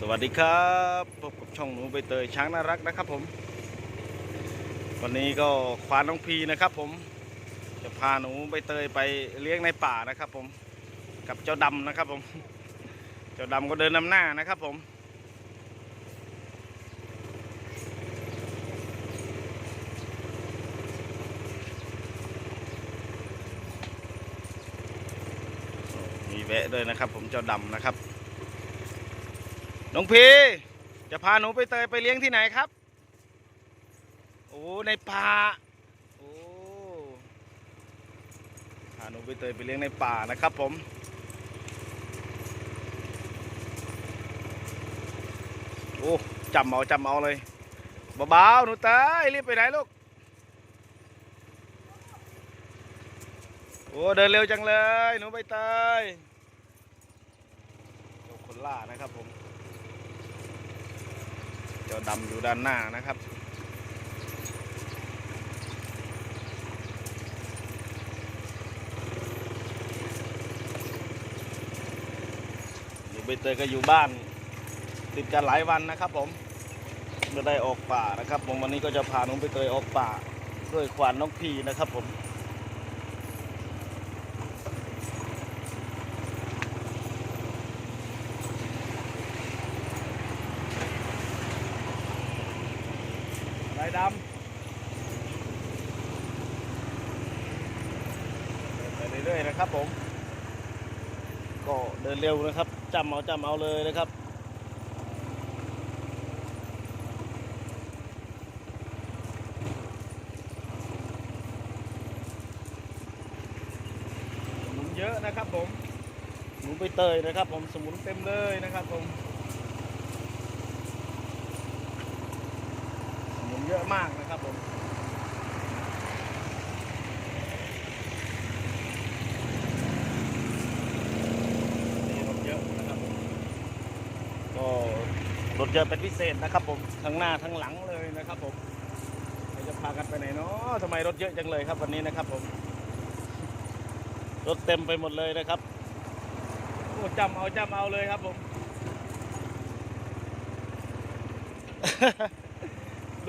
สวัสดีครับพบกับช่องหนูใบเตยช้างน่ารักนะครับผม วันนี้ก็ควานน้องพีนะครับผมจะพาหนูใบเตยไปเลี้ยงในป่านะครับผมกับเจ้าดำนะครับผม เจ้าดำก็เดินนำหน้านะครับผมมีแวะด้วยนะครับผมเจ้าดำนะครับ น้องพีจะพาหนูไปเตยไปเลี้ยงที่ไหนครับ โอ้ ในป่า โอ้ พาหนูไปเตยไปเลี้ยงในป่านะครับผม โอ้จำเอาจำเอาเลยเบาๆหนูเตยรีบไปไหนลูก โอ้ เดินเร็วจังเลย หนูใบเตยเจ้าคนล่านะครับผม เจ้าดำอยู่ด้านหน้านะครับอยู่ใบเตยก็อยู่บ้าน ติดกันหลายวันนะครับผมไม่ได้ออกป่านะครับ ผมวันนี้ก็จะพาน้องใบเตยออกป่าด้วยควานน้องพีนะครับผม ดำเดินไปเรื่อยๆนะครับผม ก็เดินเร็วนะครับจำเอาจำเอาเลยนะครับสมุนเยอะนะครับผมหนูใบเตยนะครับผมสมุนเต็มเลยนะครับผม สมุนเยอะมากนะครับผมนี่รถเยอะนะครับผมก็รถเยอะเป็นพิเศษนะครับผมทั้งหน้าทั้งหลังเลยนะครับผมเราจะพากันไปไหนเนาะทำไมรถเยอะจังเลยครับวันนี้นะครับผม รถเต็มไปหมดเลยนะครับโอ้จำเอาจำเอาเลยครับผม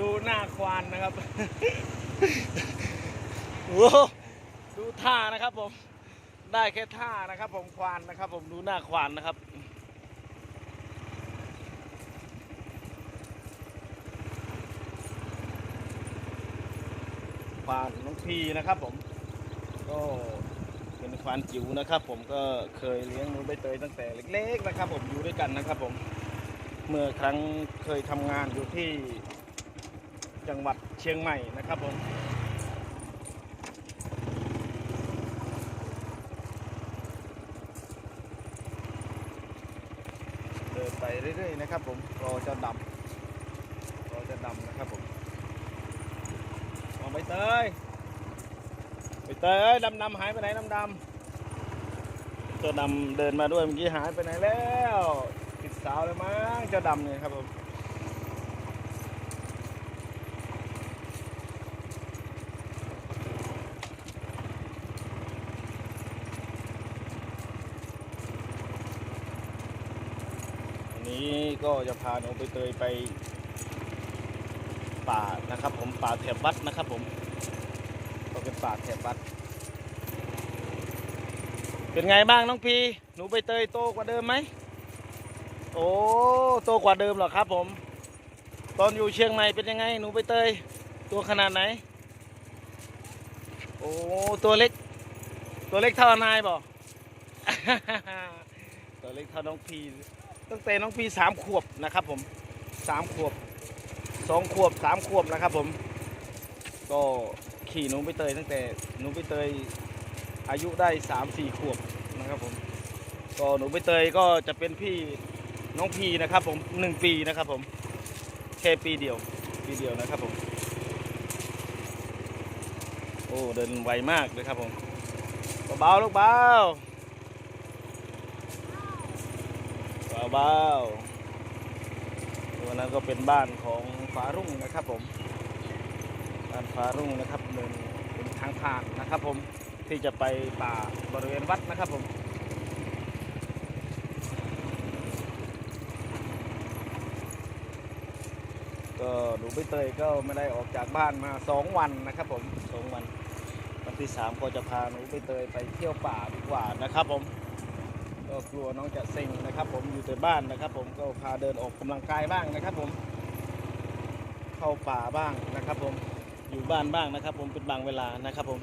ดูหน้าควานนะครับ โอ้ดูท่านะครับผม ได้แค่ท่านะครับ ผมควานนะครับ ผมดูหน้าควานนะครับควานน้องพีนะครับผม ก็เป็นควานจิ๋วนะครับ ผมก็เคยเลี้ยงหนูใบเตยตั้งแต่เล็ก ๆ นะครับ ผมอยู่ด้วยกันนะครับ ผมเมื่อครั้งเคยทำงานอยู่ที่ จังหวัดเชียงใหม่นะครับผมเดินไปเรื่อยๆนะครับผมรอเจะดำรอเจะดำนะครับผมมองใบเตยใบเต้ดำดำหายไปไหนดำดำเจ้าดำเดินมาด้วยเมื่อกี้หายไปไหนแล้วติดสาวเลยมั้งเจ้าดำเนี่ยครับผม นี้ก็จะพาหนูไปเตยไป ป่านะครับ ผมป่าแถบวัดนะครับผมก็เป็นป่าแถบวัด เป็นไงบ้างน้องพีหนูไปเตยโตกว่าเดิมไหมโอ้โตกว่าเดิมเหรอครับ ผม ตอนอยู่เชียงใหม่เป็นยังไง หนูไปเตย ตัวขนาดไหน โอ้ตัวเล็ก ตัวเล็กเท่านายบอกตัวเล็กเท่าน้องพี ตั้งแต่น้องปีสามขวบนะครับผมสามขวบสองขวบสามขวบนะครับผม ก็ขี่หนูไปเตยตั้งแต่หนูไปเตยอายุได้สามสี่ขวบนะครับผมก็หนูไปเตยก็จะเป็นพี่น้องพีนะครับผมหนึ่งปีนะครับผมแค่ปีเดียวปีเดียวนะครับผม โอ้เดินไวมากเลยครับผมเบาๆลูกเบา เบาๆตัวนั้นก็เป็นบ้านของฟ้ารุ่งนะครับผม บ้านฟ้ารุ่งนะครับเดินเป็นทางผ่านนะครับผมที่จะไปป่าบริเวณวัดนะครับผมก็หนูใบเตยก็ไม่ได้ออกจากบ้านมาสองวันนะครับผมสองวัน วันที่สามก็จะพาหนูใบเตยไปเที่ยวป่าดีกว่านะครับผม ก็กลัวน้องจะเซ็งนะครับผมอยู่แต่บ้านนะครับ ผมก็พาเดินออกกำลังกายบ้างนะครับ ผม เข้าป่าบ้างนะครับ ผมอยู่บ้านบ้างนะครับ ผมเป็นบางเวลานะครับ ผม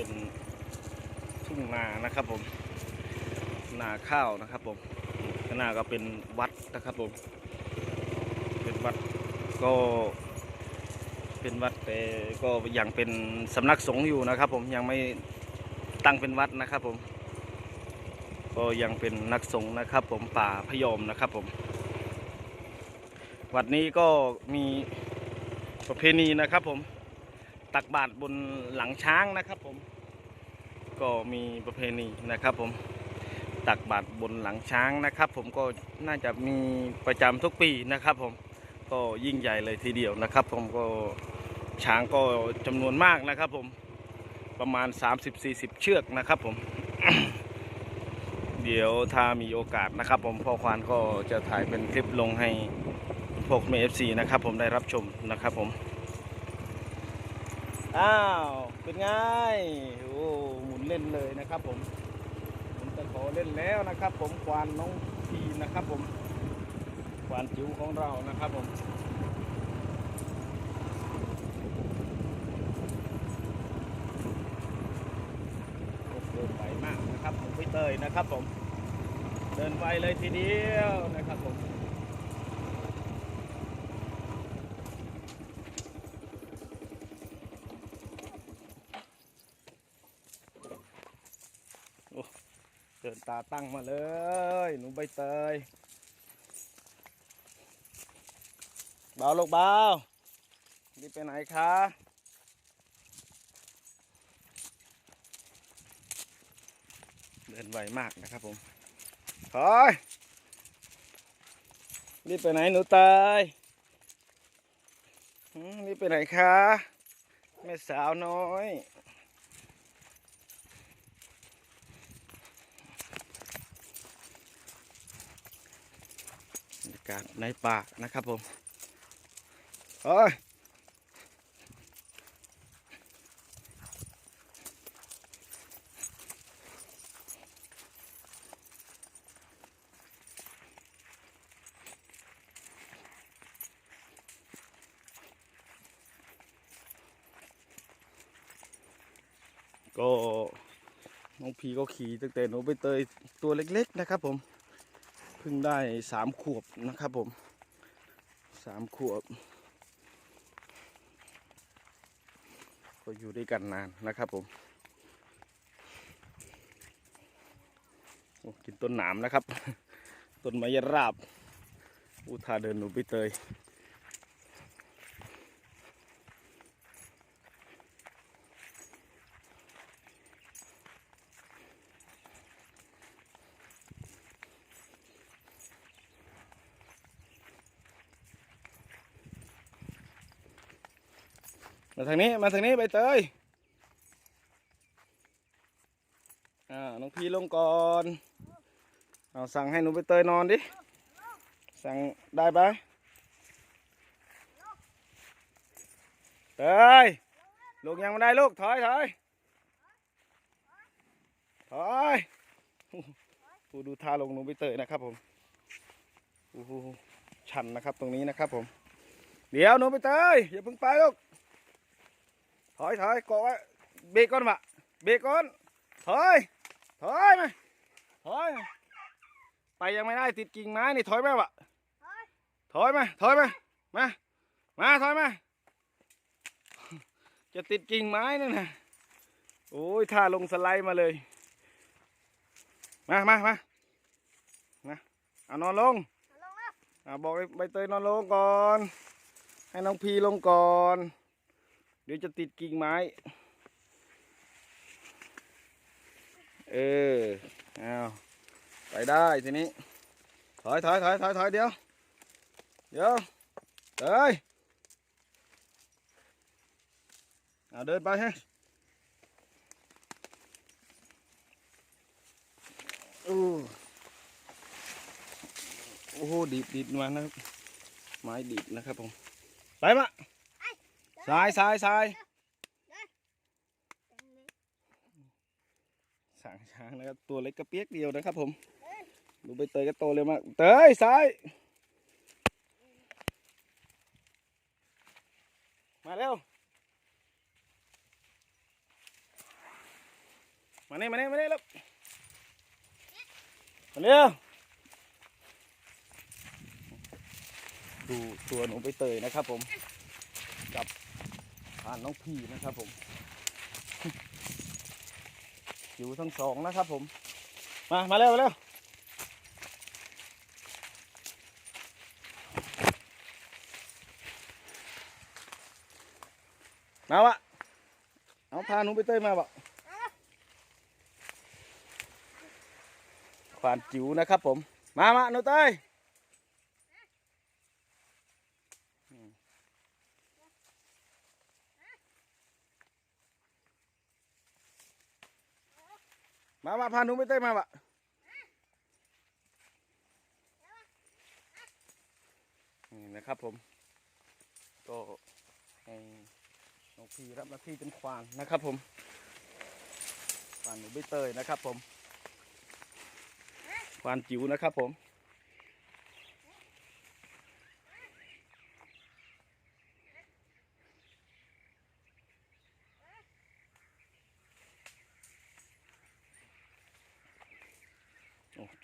เป็นทุ่งนานะครับผม นาข้าวนะครับผมข้างหน้าก็เป็นวัดนะครับผม เป็นวัดก็เป็นวัดแต่ก็ยังเป็นสำนักสงฆ์อยู่นะครับ ผมยังไม่ตั้งเป็นวัดนะครับผม ก็ยังเป็นนักสงฆ์นะครับ ผมป่าพยอมนะครับผม วัดนี้ก็มีประเพณีนะครับผม ตักบาตรบนหลังช้างนะครับผม ก็มีประเพณีนะครับผม ตักบาตรบนหลังช้างนะครับ ผมก็น่าจะมีประจำทุกปีนะครับ ผมก็ยิ่งใหญ่เลยทีเดียวนะครับ ผมก็ช้างก็จำนวนมากนะครับ ผมประมาณ 30-40 เชือกนะครับ ผม เดี๋ยวถ้ามีโอกาสนะครับ ผมพ่อควานก็จะถ่ายเป็นคลิปลงให้พวกเมฟซีนะครับ ผมได้รับชมนะครับ ผม อ้าว เป็นไง โอ้หมุนเล่นเลยนะครับผมผมจะขอเล่นแล้วนะครับ ผมควานน้องพีนะครับ ผมควานจิ๋วของเรานะครับผมเดินไวมากนะครับผมพี่เตยนะครับผม เดินไวเลยทีเดียวนะครับผม เดินตาตั้งมาเลย หนูใบเตยเบาลูกเบานี่ไปไหนคะเดินไวมากนะครับผมถอยรีบไปไหนหนูเตยหืมรีบไปไหนคะแม่สาวน้อย รยากาศในป่านะครับผมโอ้ยก็น้องพีก็ขี่ตั้งแต่หนูไปเตยตัวเล็กๆนะครับผม เพิ่งได้สามขวบนะครับผมสามขวบ ก็อยู่ด้วยกันนานนะครับผมกินต้นหนามนะครับ ต้นไม้ราบ อุทาเดินหนูไปเตย มาทางนี้มาทางนี้ใบเตยอ่าน้องพีลงก่อนเอาสั่งให้หนูใบเตยนอนดิสั่งได้ปะเตยลูกยังไม่ได้ลูกถอยถอยถอยดูดูท่าลงหนูใบเตยนะครับผมโอ้โหชันนะครับตรงนี้นะครับผม เดี๋ยวหนูใบเตยอย่าเพิ่งไปลูก อยถอยเกาะไว้เบรกก่อนมะเบรกก่อนถอยถอยมาถอยมาไปยังไม่ได้ติดกิ่งไม้นี่ถอยไหมวะถอยมาถอยมามามาถอยมาจะติดกิ่งไม้นั่นนะโอ้ยท่าลงสไลด์มาเลย มามามานะเอานอนลงลงแล้วอ่าบอกให้ใบเตยนอนลงก่อน ให้น้องพีลงก่อนเดี๋ยวจะติดกิ่งไม้ เออเอาไปได้ทีนี้ ถอยถอยถอยถอยถอยเดี๋ยว เดี๋ยวเอ้ยเอาเดินไปฮะโอ้โอ้โหดีดดีดมานะครับ ไม้ดีดนะครับผม ไปมา ซ้ายซ้ายซ้ายสางช้างนะครับตัวเล็กกระเปียกเดียวนะครับ ผม ดูใบเตยก็โตเร็วมากเตยซ้าย มาเร็ว มาเนี่มาเนี่มาเนี่ลูกมาเร็วดูตัวหนูใบเตยนะครับผมกับ ผ่านน้องพี่นะครับผมอยู่ทั้งสองนะครับผม มา มาเร็วมาเร็วมาวะเอาพาหนูไปเตยมาบะควานจิ๋วนะครับผม มามาหนูเตยมามา พาหนูไปเตยมาบะนี่นะครับผม ก็ให้น้องพีรับหน้าที่เป็นควานนะครับผมควานหนูใบเตยนะครับผมควานจิ๋วนะครับผม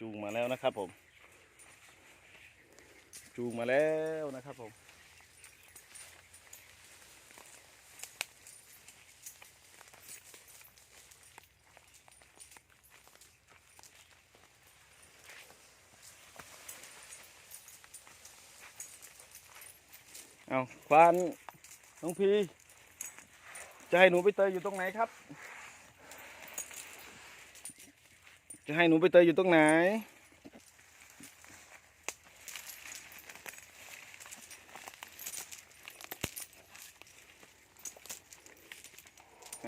จูงมาแล้วนะครับผม จูงมาแล้วนะครับผม เอาควานน้องพีจะให้หนูไปเตยอยู่ตรงไหนครับ จะให้หนูไปเตยอยู่ตรงไหน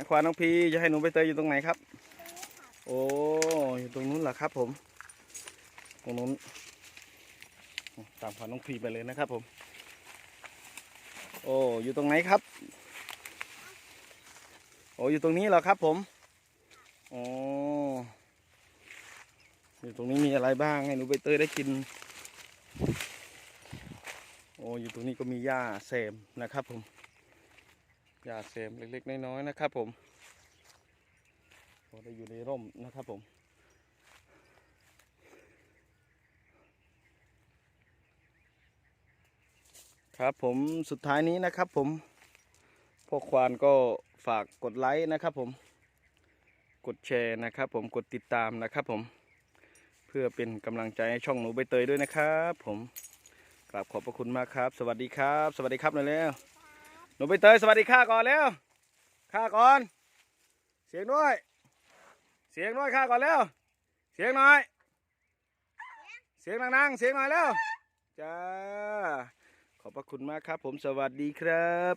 ควานน้องพีจะให้หนูไปเตยอยู่ตรงไหนครับ โอ้อยู่ตรงนู้นเหรอครับผม ตรงนู้น ตามควานน้องพีไปเลยนะครับผม โอ้อยู่ตรงไหนครับ โอ้อยู่ตรงนี้เหรอครับผมโอ้ อยู่ตรงนี้มีอะไรบ้างให้หนูใบเตยได้กิน โอ้อยู่ตรงนี้ก็มีหญ้าเสมนะครับผมหญ้าเสมเล็กๆน้อยๆนะครับผมโอ้ได้อยู่ในร่มนะครับผมครับผมสุดท้ายนี้นะครับผมพวกควานก็ฝากกดไลค์นะครับผม กดแชร์นะครับผมกดติดตามนะครับผม พื่อเป็นกำลังใจให้ช่องหนูใบเตยด้วยนะครับ ผมกราบขอบพระคุณมากครับ สวัสดีครับ สวัสดีครับหน่อยแล้วหนูใบเตยสวัสดีข้าก่อนแล้วข้าก่อน เสียงด้วย เสียงด้วยข้าก่อนแล้วเสียงหน่อย เสียงดังๆเสียงหน่อยแล้วจ้าขอบพระคุณมากครับ ผมสวัสดีครับ